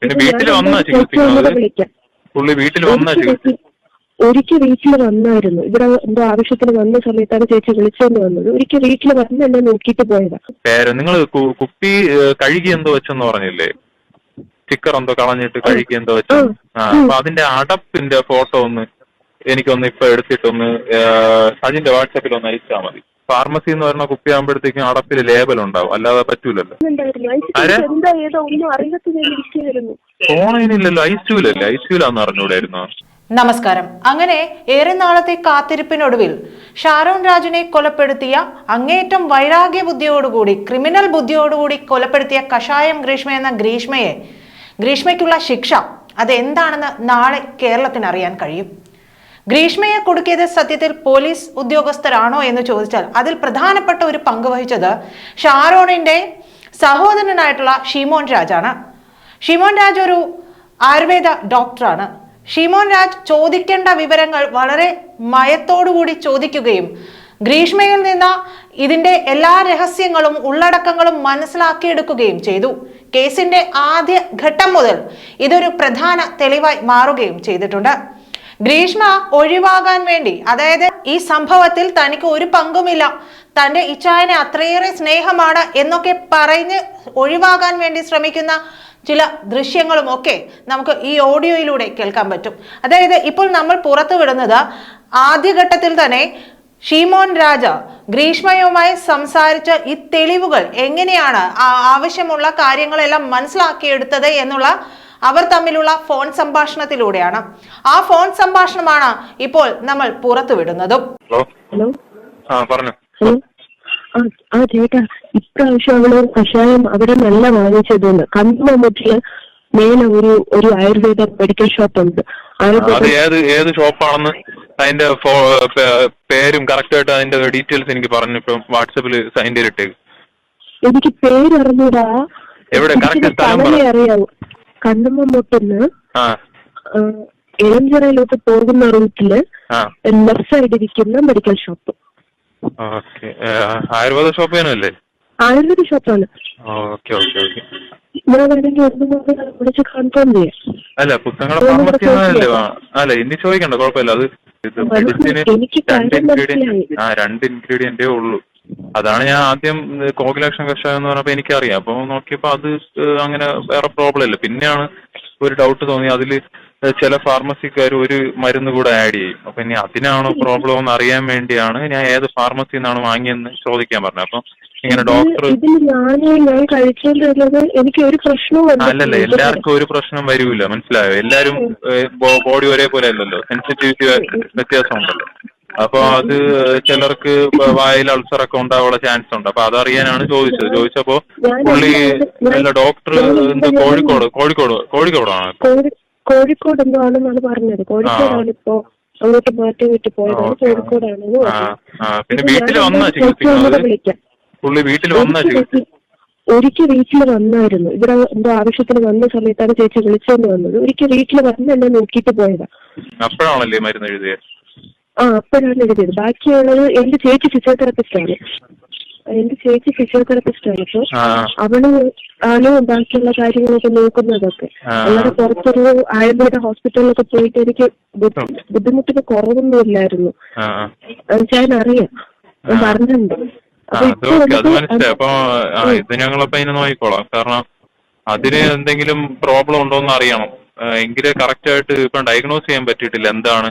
പിന്നെ വീട്ടിൽ വന്ന ചികിത്സിക്കുന്നത്? പുള്ളി വീട്ടിൽ വന്ന ഒരിക്കൽ ചികിത്സ വീട്ടിൽ- ഒരിക്കൽ വീട്ടിൽ വന്നായിരുന്നു. ഇവിടെ എന്തോ ആവശ്യത്തിന് വന്ന സമയത്താണ് ചേച്ചി വിളിച്ചോണ്ട് വന്നത്. ഒരിക്കൽ വീട്ടിൽ വന്ന് എന്നെ നോക്കിയിട്ട് പോയതാ. പേര് നിങ്ങൾ കുപ്പി കഴുകി എന്തോ വെച്ചെന്ന് പറഞ്ഞില്ലേ? സ്റ്റിക്കർ എന്തോ കളഞ്ഞിട്ട് കഴുകി എന്തോ വെച്ചു. അപ്പൊ അതിന്റെ അടപ്പിന്റെ ഫോട്ടോ ഒന്ന് എനിക്കൊന്ന് ഇപ്പൊ എടുത്തിട്ടൊന്ന് സജിന്റെ വാട്സാപ്പിൽ ഒന്ന് അയച്ചാൽ മതി. ഫാർമസി എന്ന് പറയുന്ന കുപ്പി ആകുമ്പോഴത്തേക്കും അടപ്പിൽ ലേബൽ ഉണ്ടാവും. അല്ലാതെ പറ്റൂലല്ലോ. ഫോണിനില്ലല്ലോ. ഐസിയുലല്ലേ ഐസിയുലാന്ന് അറിഞ്ഞൂടായിരുന്നോ നമസ്കാരം. അങ്ങനെ ഏറെ നാളത്തെ കാത്തിരിപ്പിനൊടുവിൽ ഷാരോൺ രാജിനെ കൊലപ്പെടുത്തിയ അങ്ങേയറ്റം വൈരാഗ്യ ബുദ്ധിയോടുകൂടി ക്രിമിനൽ ബുദ്ധിയോടുകൂടി കൊലപ്പെടുത്തിയ കഷായം ഗ്രീഷ്മ എന്ന ഗ്രീഷ്മയെ ഗ്രീഷ്മയ്ക്കുള്ള ശിക്ഷ അതെന്താണെന്ന് നാളെ കേരളത്തിന് അറിയാൻ കഴിയും. ഗ്രീഷ്മയെ കൊടുക്കിയത് സത്യത്തിൽ പോലീസ് ഉദ്യോഗസ്ഥരാണോ എന്ന് ചോദിച്ചാൽ അതിൽ പ്രധാനപ്പെട്ട ഒരു പങ്ക് വഹിച്ചത് ഷാരോണിന്റെ സഹോദരനായിട്ടുള്ള ഷിമോൻ രാജാണ്. ഷിമോൻ രാജ് ഒരു ആയുർവേദ ഡോക്ടറാണ്. ഷിമോൻ രാജ് ചോദിക്കേണ്ട വിവരങ്ങൾ വളരെ മയത്തോടുകൂടി ചോദിക്കുകയും ഗ്രീഷ്മയിൽ നിന്ന് ഇതിന്റെ എല്ലാ രഹസ്യങ്ങളും ഉള്ളടക്കങ്ങളും മനസ്സിലാക്കിയെടുക്കുകയും ചെയ്തു. കേസിന്റെ ആദ്യ ഘട്ടം മുതൽ ഇതൊരു പ്രധാന തെളിവായി മാറുകയും ചെയ്തിട്ടുണ്ട്. ഗ്രീഷ്മ ഒഴിവാകാൻ വേണ്ടി അതായത് ഈ സംഭവത്തിൽ തനിക്ക് ഒരു പങ്കുമില്ല. തന്റെ ഇച്ചായനെ അത്രയേറെ സ്നേഹമാണ് എന്നൊക്കെ പറഞ്ഞ് ഒഴിവാകാൻ വേണ്ടി ശ്രമിക്കുന്ന ചില ദൃശ്യങ്ങളും ഒക്കെ നമുക്ക് ഈ ഓഡിയോയിലൂടെ കേൾക്കാൻ പറ്റും. അതായത് ഇപ്പോൾ നമ്മൾ പുറത്തു വിടുന്നത് ആദ്യഘട്ടത്തിൽ തന്നെ ഷീമോൻ രാജ ഗ്രീഷ്മയുമായി സംസാരിച്ച ഈ തെളിവുകൾ എങ്ങനെയാണ് ആവശ്യമുള്ള കാര്യങ്ങളെല്ലാം മനസ്സിലാക്കിയെടുത്തത് എന്നുള്ള അവർ തമ്മിലുള്ള ഫോൺ സംഭാഷണത്തിലൂടെയാണ്. ആ ഫോൺ സംഭാഷണമാണ് ഇപ്പോൾ നമ്മൾ പുറത്തുവിടുന്നതും. ഹലോ? ഹലോ? ആ പറഞ്ഞു. ഹലോ? ആ ആ ചേട്ടാ ഇപ്രാവശ്യം അവൾ കഷായം അവിടെ നല്ല വാങ്ങിച്ചതുണ്ട് കണ്ണുമുട്ടിൽ മേലെ ഒരു ഒരു ആയുർവേദ മെഡിക്കൽ ഷോപ്പ് ഉണ്ട്. അത് ആയുർവേദ ഏത് ഏത് ഷോപ്പാണെന്ന് അതിന്റെ പേരും കറക്റ്റ് ആയിട്ട് അതിന്റെ ഡീറ്റെയിൽസ് എനിക്ക് പറഞ്ഞു ഇപ്പം വാട്സപ്പിൽ അതിന്റെ ഇട്ടേക്ക് എനിക്ക് പേര് അറിഞ്ഞൂടാ എവിടെ? കറക്റ്റ് സ്ഥലം അറിയാവൂ. കണ്ണുമുട്ടിന്ന് ആ. ഇളഞ്ചിറയിലോട്ട് പോകുന്ന റൂട്ടിൽ ലെഫ്റ്റ് സൈഡ് ഇരിക്കുന്ന medical shop okay. Ayurveda shop തന്നെയല്ലേ? ആയുർവേദ ഷോപ്പാണ് വിളിച്ച് കൺഫേം ചെയ്യാം. അല്ല പുസ്തകങ്ങളുടെ ഫാർമസി അല്ലേ അല്ല ഇനി ചോദിക്കണ്ട കുഴപ്പമില്ല. അത് ഇത് മെഡിസിന് എനിക്ക് രണ്ട് ഇൻഗ്രീഡിയന്റ് ആ രണ്ട് ഇൻഗ്രീഡിയന്റേ ഉള്ളൂ. അതാണ് ഞാൻ ആദ്യം കോകിലാക്ഷൻ കഷായം എന്ന് പറഞ്ഞപ്പോ എനിക്കറിയാം. അപ്പൊ നോക്കിയപ്പോ അത് അങ്ങനെ വേറെ പ്രോബ്ലം ഇല്ല. പിന്നെയാണ് ഒരു ഡൗട്ട് തോന്നി. അതിൽ ചില ഫാർമസിക്കാർ ഒരു മരുന്ന് കൂടെ ആഡ് ചെയ്യും. അപ്പൊ ഇനി അതിനാണോ പ്രോബ്ലം എന്ന് അറിയാൻ വേണ്ടിയാണ് ഞാൻ ഏത് ഫാർമസിയിൽ നിന്നാണ് വാങ്ങിയെന്ന് ചോദിക്കാൻ പറഞ്ഞത്. അപ്പൊ ഇങ്ങനെ ഡോക്ടർ അല്ലല്ല. എല്ലാവർക്കും ഒരു പ്രശ്നം വരൂല. മനസ്സിലായോ? എല്ലാരും ബോഡി ഒരേപോലെ അല്ലല്ലോ. സെൻസിറ്റിവിറ്റി വ്യത്യാസം ഉണ്ടല്ലോ. അപ്പൊ അത് ചിലർക്ക് വായിൽ അൾസർ ഒക്കെ ഉണ്ടാവാനുള്ള ചാൻസ് ഉണ്ട്. അപ്പൊ അതറിയാനാണ് ചോദിച്ചത്. ചോദിച്ചപ്പോ പുള്ളി അല്ല ഡോക്ടർ എന്ത് കോഴിക്കോട് കോഴിക്കോട് കോഴിക്കോടാണ്. കോഴി- കോഴിക്കോട് എന്തോ ആണെന്നാണ് പറഞ്ഞത്. കോഴിക്കോടാണ് ഇപ്പോ അങ്ങോട്ട് മാറ്റി വിട്ട് പോയതാണ് കോഴിക്കോടാണ് പിന്നെ വീട്ടിൽ വന്നാ ചികിത്സിക്കുന്നത്? പുള്ളി വീട്ടിൽ വന്നാ ഒരിക്കൽ ചികിത്സ വീട്ടിൽ- ഒരിക്കൽ വീട്ടിൽ വന്നായിരുന്നു. ഇവിടെ എന്തോ ആവശ്യത്തിന് വന്ന സമയത്താണ് ചേച്ചി വിളിച്ചോണ്ട് വന്നത്. ഒരിക്കൽ വീട്ടിൽ വന്ന് എന്നെ നോക്കിയിട്ട് പോയതാണ് അപ്പോഴാണല്ലേ മരുന്ന് എഴുതിയത് ആ അപ്പോഴാണ് എഴുതിയത് ബാക്കിയുള്ളത് എന്റെ ചേച്ചി ഫിസിയോതെറാപ്പിസ്റ്റ് ആണ്. എന്റെ ചേച്ചി ഫിസിയോതെറാപ്പിസ്റ്റ് ആണ്. അപ്പൊ അവൾ ആണ് ബാക്കിയുള്ള കാര്യങ്ങളൊക്കെ നോക്കുന്നതൊക്കെ. അല്ലാതെ പുറത്തൊരു ആയുർവേദ ഹോസ്പിറ്റലിലൊക്കെ പോയിട്ട് എനിക്ക് ബുദ്ധിമുട്ടൊക്കെ കുറവൊന്നും ഇല്ലായിരുന്നു ഞാൻ അറിയാം ഞാൻ. പറഞ്ഞിട്ടുണ്ട്. അപ്പൊ. ഇത് ഞങ്ങളപ്പോ അതിനെ നോക്കിക്കോളാം. കാരണം അതിന് എന്തെങ്കിലും പ്രോബ്ലം ഉണ്ടോ എന്ന് അറിയണം എങ്കിലേ കറക്റ്റ് ആയിട്ട് ഇപ്പൊ ഡയഗ്നോസ് ചെയ്യാൻ പറ്റിയിട്ടില്ല. എന്താണ്?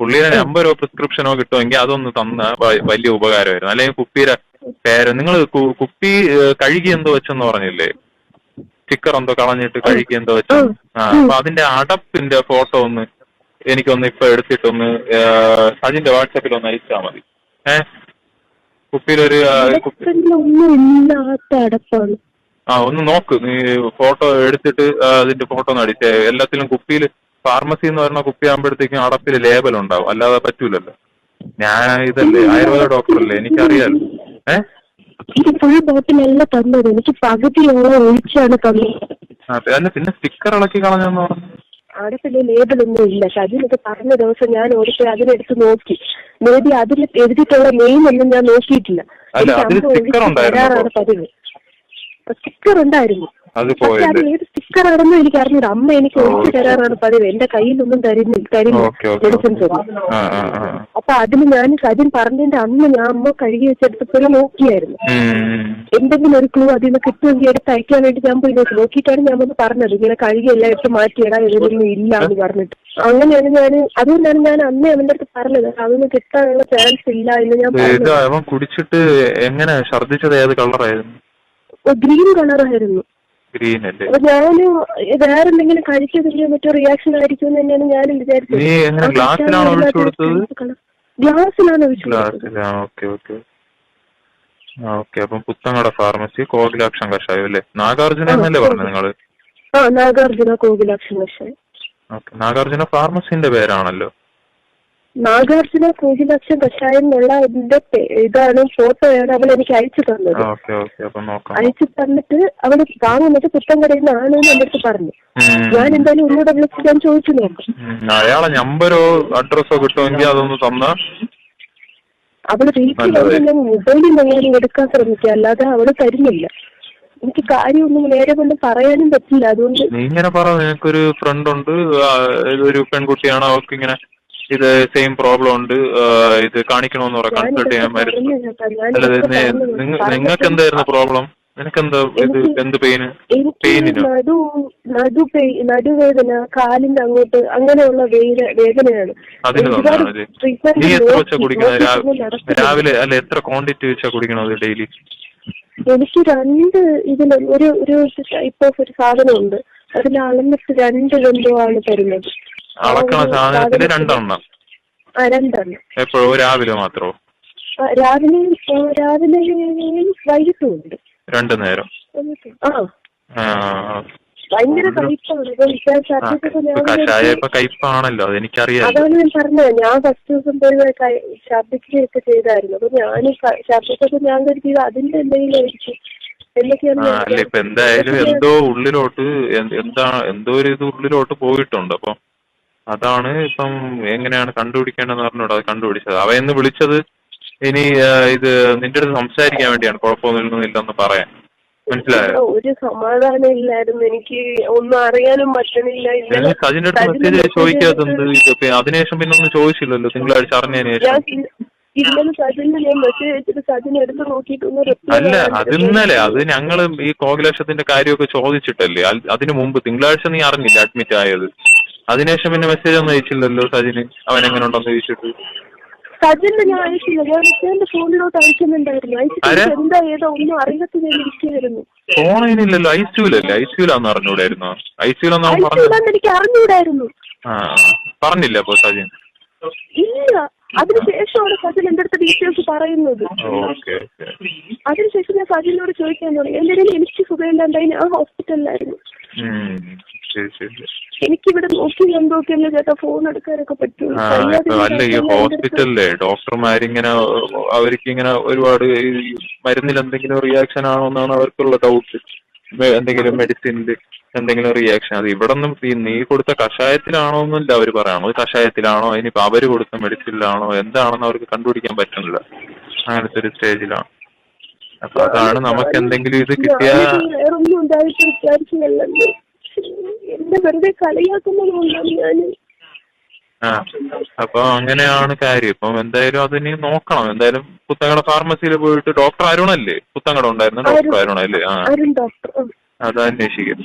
പുള്ളിയുടെ നമ്പറോ പ്രിസ്ക്രിപ്ഷനോ കിട്ടുമെങ്കിൽ അതൊന്ന് തന്ന വലിയ ഉപകാരമായിരുന്നു. അല്ലെങ്കിൽ കുപ്പിയുടെ പേര് നിങ്ങൾ കുപ്പി കഴുകി എന്തോ വെച്ചെന്ന് പറഞ്ഞില്ലേ? സ്റ്റിക്കർ എന്തോ കളഞ്ഞിട്ട് കഴുകി എന്തോ വെച്ചു. ആ അപ്പൊ അതിന്റെ അടപ്പിന്റെ ഫോട്ടോ ഒന്ന് എനിക്കൊന്ന് ഇപ്പൊ എടുത്തിട്ടൊന്ന് സജിന്റെ വാട്സാപ്പിൽ ഒന്ന് അയച്ചാൽ മതി. ഏഹ് കുപ്പിയിലൊരു ആ ഒന്ന് നോക്ക്. നീ ഫോട്ടോ എടുത്തിട്ട് അതിന്റെ ഫോട്ടോ ഒന്ന് അടിച്ചേ. എല്ലാത്തിലും കുപ്പിയിൽ ഫാർമസി എന്ന് പറയുന്ന കുപ്പിയാകുമ്പോഴത്തേക്കും അടപ്പിൽ ലേബൽ ഉണ്ടാവും. അല്ലാതെ പറ്റൂലല്ലോ. ഞാൻ ഇതല്ലേ ആയുർവേദ ഡോക്ടറല്ലേ എനിക്കറിയാലോ. ഏ? ഇത് ഫുൾ ബോട്ടിലല്ല തന്നത്. എനിക്ക് പകുതിയോളം ഒഴിച്ചാണ് തന്നത്. ആ, അല്ല പിന്നെ സ്റ്റിക്കർ ഇളക്കി കളഞ്ഞെന്ന് പറഞ്ഞു. അവിടെ പിന്നെ ലേബലൊന്നും ഇല്ല. സജിനത് പറഞ്ഞ ദിവസം ഞാൻ ഓടിച്ച് അതിനെടുത്ത് നോക്കി. മേബി അതിൽ എഴുതിയിട്ടുള്ള നെയിം ഒന്നും ഞാൻ നോക്കിയിട്ടില്ല. എനിക്ക് അമ്മ sticker ഒഴിച്ച്? തരാറാണ് പതിവ്. സ്റ്റിക്കർ ഉണ്ടായിരുന്നു. അത് പോയത് ഏത് ആണെന്ന് എനിക്ക് അറിഞ്ഞൂടാ. അമ്മ എനിക്ക് ഒഴിച്ചു തരാറാണ് പതിവ്. എന്റെ കയ്യിലൊന്നും നിന്നും തരുന്ന ഓക്കെ മെഡിസിൻസ് അപ്പൊ അതിന് ഞാൻ സജിൻ പറഞ്ഞതിന്റെ അന്ന് ഞാൻ അമ്മ കഴുകി വെച്ചെടുത്തപ്പോഴും നോക്കിയായിരുന്നു. എന്തെങ്കിലും ഒരു ക്ലൂ അതിൽ നിന്ന് കിട്ടുമെങ്കിൽ എടുത്ത് അയക്കാൻ വേണ്ടി ഞാൻ പോയി നോക്കി. നോക്കിയിട്ടാണ് ഞാൻ വന്ന് പറഞ്ഞത്. ഇങ്ങനെ കഴുകി എല്ലാം ഇട്ട് മാറ്റിയിടാൻ ഇതൊന്നും ഇല്ല എന്ന് പറഞ്ഞിട്ട്. അങ്ങനെയാണ് ഞാൻ അതുകൊണ്ടാണ് ഞാൻ അന്ന് അവന്റെ അടുത്ത് പറഞ്ഞത്. അതൊന്നും കിട്ടാനുള്ള ചാൻസ് ഇല്ല എന്ന് ഞാൻ പറഞ്ഞു കുടിച്ചിട്ട് എങ്ങനെ ഛർദ്ദിച്ചത് ഏത് കളറായിരുന്നു ഗ്രീൻ കളറായിരുന്നു ഗ്രീൻ അല്ലേ ഞാൻ വേറെ എന്തെങ്കിലും കഴിച്ചതിന്റെ മറ്റോ റിയാക്ഷൻ ആയിരിക്കും എന്ന് തന്നെയാണ് ഞാനും വിചാരിച്ചത്. നീ എങ്ങനെ ഗ്ലാസ്സിലാണോ ഒഴിച്ചു കൊടുത്തത്? ഗ്ലാസ്സിലാണ് ഒഴിച്ചു കൊടുത്തത്? ഗ്ലാസ്സിലാ ഓക്കെ ഓക്കെ. ഓക്കെ. അപ്പം പുത്തങ്ങട ഫാർമസി കോകിലാക്ഷൻ കഷായം അല്ലേ? നാഗാർജുന എന്നല്ലേ പറഞ്ഞു നിങ്ങൾ? ആ നാഗാർജുന കോകിലാക്ഷൻ കഷായം. ഓക്കെ. നാഗാർജുന ഫാർമസിന്റെ പേരാണല്ലോ. നാഗാർജുന കോകിലാക്ഷൻ കഷായം എന്നുള്ള എന്റെ ഇതാണ് ഫോട്ടോയാണ് അവൾ എനിക്ക് അയച്ചു തന്നത്. അയച്ചു തന്നിട്ട് അവൾ വാങ്ങുന്നത് പുത്തൻകടയിൽ നിന്നാണ് എന്ന് എന്റെ അടുത്ത് പറഞ്ഞു. ഞാൻ എന്തായാലും ഒന്നുകൂടെ വിളിച്ച് ഞാൻ ചോദിച്ചു നോക്കാം. അയാളെ നമ്പരോ അഡ്രസ്സോ കിട്ടുമെങ്കിൽ അതൊന്ന് തന്നാ. അവൾ വീട്ടിൽ. വന്ന് ഞാൻ മൊബൈലിൽ എങ്ങനെ എടുക്കാൻ ശ്രമിക്കുക അല്ലാതെ അവൾ തരുന്നില്ല. എനിക്ക് കാര്യമൊന്നും നേരെ കൊണ്ട് പറയാനും പറ്റില്ല അതുകൊണ്ട് നീ ഇങ്ങനെ പറ നിനക്കൊരു ഫ്രണ്ട് ഉണ്ട് ഒരു പെൺകുട്ടിയാണ് അവൾക്ക് ഇങ്ങനെ ഇത് സെയിം പ്രോബ്ലം ഉണ്ട്. ഇത് കാണിക്കണമെന്ന് പറയാം കൺസൾട്ട് ചെയ്യാൻ മരുന്ന് അല്ല നിങ്ങൾക്ക് എന്തായിരുന്നു പ്രോബ്ലം നിനക്കെന്താ ഇത് എന്ത് പെയിന് എനിക്ക് പെയിനിനോ നടു നടു നടുവേദന കാലിന്റെ അങ്ങോട്ട് അങ്ങനെയുള്ള വേദ- വേദനയാണ്. അതിന് നീ എത്ര വെച്ചാ. രാവിലെ അല്ല എത്ര ക്വാണ്ടിറ്റി വെച്ചാ കുടിക്കണത് ഡെയിലി എനിക്ക് രണ്ട് ഇതിൽ ഒരു ഒരു ടൈപ്പ് ഓഫ് ഒരു സാധനമുണ്ട്. അതിൽ അളന്നിട്ട് രണ്ട് ബന്ധുവാണ് തരുന്നത്. അളക്കണ സാധനത്തിൽ രണ്ടെണ്ണം. രണ്ടെണ്ണം. എപ്പോഴോ രാവിലെ മാത്രമോ രാവിലെ രാവിലെ വൈകിട്ടും. ഉണ്ട് രണ്ടു നേരം ഭയങ്കര കഷായ ഇപ്പൊ കയ്പാണല്ലോ അതാണ് ഞാൻ പറഞ്ഞത്. ഞാൻ ഫസ്റ്റ് ദിവസം പോയി ഛർദിക്കുകയൊക്കെ ചെയ്തായിരുന്നു. അപ്പൊ ഞാൻ ഛർദിച്ചപ്പോ ഞാൻ കരുതിയത് അതിന്റെ എന്തെങ്കിലും ആയിരിക്കും അല്ല ഇപ്പൊ എന്തായാലും എന്തോ ഉള്ളിലോട്ട് എന്താണ് എന്താ എന്തോ ഒരു ഇത് ഉള്ളിലോട്ട് പോയിട്ടുണ്ട്. അപ്പം അതാണ് ഇപ്പം എങ്ങനെയാണ് കണ്ടുപിടിക്കേണ്ടതെന്ന് പറഞ്ഞോട് അത് കണ്ടുപിടിച്ചത്. അവ എന്ന് വിളിച്ചത് ഇനി ഇത് നിന്റെ അടുത്ത് സംസാരിക്കാൻ വേണ്ടിയാണ്. കുഴപ്പമൊന്നും ഇല്ലെന്ന് പറയാൻ. മനസ്സിലായോ? ഒരു സമാധാനം ഇല്ലായിരുന്നു. എനിക്ക് ഒന്നും അറിയാനും പറ്റണില്ല. സജിന്റെ അടുത്ത് മെസ്സേജ് ചോദിക്കാത്തത് ഇത് അതിനുശേഷം പിന്നെ ഒന്നും ചോദിച്ചില്ലല്ലോ. തിങ്കളാഴ്ച അറിഞ്ഞതിന് ശേഷം. ഇന്ന- ഇന്നലെ സജിന് ഞാൻ മെസ്സേജ് അയച്ചിട്ട് സജിന് എടുത്ത് നോക്കിയിട്ടൊന്നും അല്ല അത് ഇന്നലെ അത് ഞങ്ങൾ ഈ കോകിലക്ഷത്തിന്റെ കാര്യമൊക്കെ ചോദിച്ചിട്ടല്ലേ? അതിനു മുമ്പ് തിങ്കളാഴ്ച നീ അറിഞ്ഞില്ല അഡ്മിറ്റ് ആയത്? അതിനുശേഷം പിന്നെ മെസ്സേജ് ഒന്നും അയച്ചില്ലല്ലോ സജിന്. അവൻ എങ്ങനെ ഉണ്ടെന്ന് ചോദിച്ചിട്ട്. സജിന് ഞാൻ അയച്ചില്ല. ഞാൻ എന്റെ ഫോണിലോട്ട് അയക്കുന്നുണ്ടായിരുന്നു. അയച്ചിട്ട് എന്താ ഏതോ ഒന്നും അറിയാത്ത ഞാൻ ഇരിക്കുകയായിരുന്നു ഫോണിനില്ലല്ലോ ഐ സിയുലല്ലേ ഐ സിയുലാന്ന് അറിഞ്ഞൂടായിരുന്നോ? ഐ സിയുലെന്ന് അവൻ പറഞ്ഞു അയച്ചില്ലാന്ന് എനിക്ക് അറിഞ്ഞൂടായിരുന്നു. ആ പറഞ്ഞില്ല അപ്പൊ സജിൻ? ഇല്ല. അതിനുശേഷമാണ് സജിൻ എന്റെ അടുത്ത് ഡീറ്റെയിൽസ് പറയുന്നത്. അതിനുശേഷം ഞാൻ സജിനോട് ചോദിക്കാൻ തുടങ്ങി. എന്റെ എനിക്ക് സുഖമില്ലാണ്ടായി? ഞാൻ ഹോസ്പിറ്റലിലായിരുന്നു ശരി ശരി. എനിക്കിവിടെ നോക്കി എന്തൊക്കെയല്ലേ ചേട്ടാ ഫോൺ എടുക്കാനൊക്കെ പറ്റുള്ളൂ. അല്ല ഈ ഹോസ്പിറ്റലിലെ ഡോക്ടർമാരിങ്ങനെ അവർക്ക് ഇങ്ങനെ ഒരുപാട് മരുന്നിൽ എന്തെങ്കിലും റിയാക്ഷൻ ആണോ എന്നാണ് അവർക്കുള്ള ഡൗട്ട് എന്തെങ്കിലും മെഡിസിനിൽ എന്തെങ്കിലും റിയാക്ഷൻ അത് ഇവിടെ ഒന്നും ഈ നീ കൊടുത്ത കഷായത്തിലാണോ എന്നല്ല അവർ പറയണോ കഷായത്തിലാണോ? ഇനിയിപ്പോ അവർ കൊടുത്ത മെഡിസിനിലാണോ എന്താണെന്ന് അവർക്ക് കണ്ടുപിടിക്കാൻ പറ്റുന്നില്ല. അങ്ങനത്തെ ഒരു സ്റ്റേജിലാണ്. അപ്പൊ അതാണ് നമുക്ക് എന്തെങ്കിലും ഇത് കിട്ടിയാൽ എന്നെ വെറുതെ കളിയാക്കുന്നതുകൊണ്ടാണ് ഞാൻ ആ അപ്പൊ അങ്ങനെയാണ് കാര്യം. ഇപ്പം എന്തായാലും അതിനി നോക്കണം. എന്തായാലും പുത്തങ്കട ഫാർമസിയിൽ പോയിട്ട് ഡോക്ടർ അരുണല്ലേ? പുത്തങ്കട ഉണ്ടായിരുന്ന. ഡോക്ടർ അരുണല്ലേ ആ. അരുൺ ഡോക്ടർ അത് അന്വേഷിക്കും.